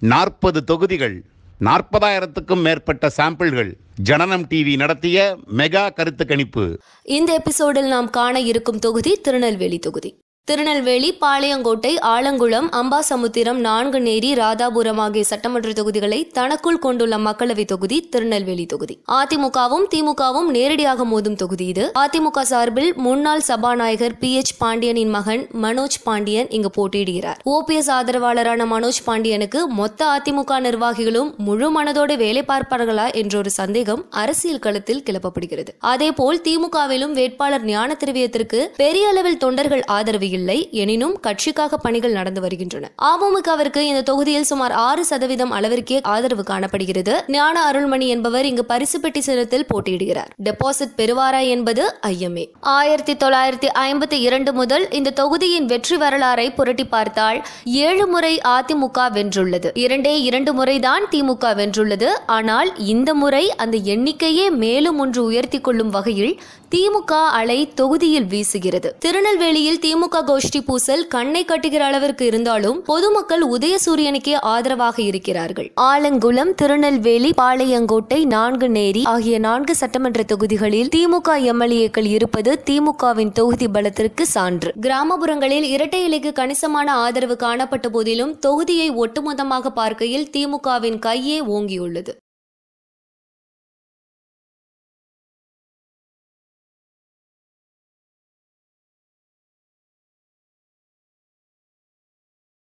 நாற்பது தொகுதிகள் நாற்பதாயிரத்துக்கும் மேற்பட்ட சாம்பிள்கள் ஜனனம் டிவி நடத்திய மெகா கருத்து கணிப்பு இந்த எபிசோடில் நாம் காண இருக்கும் தொகுதி திருநெல்வேலி தொகுதி. திருநெல்வேலி பாளையங்கோட்டை ஆலங்குளம் அம்பாசமுத்திரம் நான்குநேரி ராதாபுரம் ஆகிய சட்டமன்ற தொகுதிகளை தனக்குள் கொண்டுள்ள மக்களவை தொகுதி திருநெல்வேலி தொகுதி. அதிமுகவும் திமுகவும் நேரடியாக மோதும் தொகுதி இது. அதிமுக சார்பில் முன்னாள் சபாநாயகர் பி. எச். பாண்டியனின் மகன் மனோஜ் பாண்டியன் இங்கு போட்டியிடுகிறார். ஓபிஎஸ் ஆதரவாளரான மனோஜ் பாண்டியனுக்கு மொத்த அதிமுக நிர்வாகிகளும் முழு மனதோடு வேலை பார்ப்பார்களா என்றொரு சந்தேகம் அரசியல் களத்தில் கிளப்பப்படுகிறது. அதேபோல் திமுகவிலும் வேட்பாளர் ஞான திருவியத்திற்கு பெரிய அளவில் தொண்டர்கள் ஆதரவு இல்லை. எனினும் கட்சிக்காக பணிகள் நடந்து வருகின்றன. அமமுகவிற்கு இந்த தொகுதியில் சுமார் ஆறு சதவீதம் அளவிற்கே ஆதரவு காணப்படுகிறது. ஞான அருள்மணி என்பவர் இங்கு பரிசு பெட்டி சின்னத்தில் போட்டியிடுகிறார். டெபாசிட் பெறுவாரா என்பது ஐஎம்ஏ ஆயிரத்தி தொள்ளாயிரத்தி ஐம்பத்தி இரண்டு முதல் இந்த தொகுதியின் வெற்றி வரலாறை புரட்டி பார்த்தால் ஏழு முறை அதிமுக வென்றுள்ளது. இரண்டே இரண்டு முறைதான் திமுக வென்றுள்ளது. ஆனால் இந்த முறை அந்த எண்ணிக்கையே மேலும் ஒன்று உயர்த்தி கொள்ளும் வகையில் திமுக அலை தொகுதியில் வீசுகிறது. திருநெல்வேலியில் திமுக கோஷ்டி பூசல் கண்ணை கட்டுகிற அளவிற்கு இருந்தாலும் பொதுமக்கள் உதயசூரியனுக்கே ஆதரவாக இருக்கிறார்கள். ஆலங்குளம் திருநெல்வேலி பாளையங்கோட்டை நான்கு நேரி ஆகிய நான்கு சட்டமன்ற தொகுதிகளில் திமுக எம்எல்ஏக்கள் இருப்பது திமுகவின் தொகுதி பலத்திற்கு சான்று. கிராமப்புறங்களில் இரட்டை இலைக்கு கணிசமான ஆதரவு காணப்பட்ட போதிலும் தொகுதியை ஒட்டுமொத்தமாக பார்க்கையில் திமுகவின் கையே ஓங்கியுள்ளது.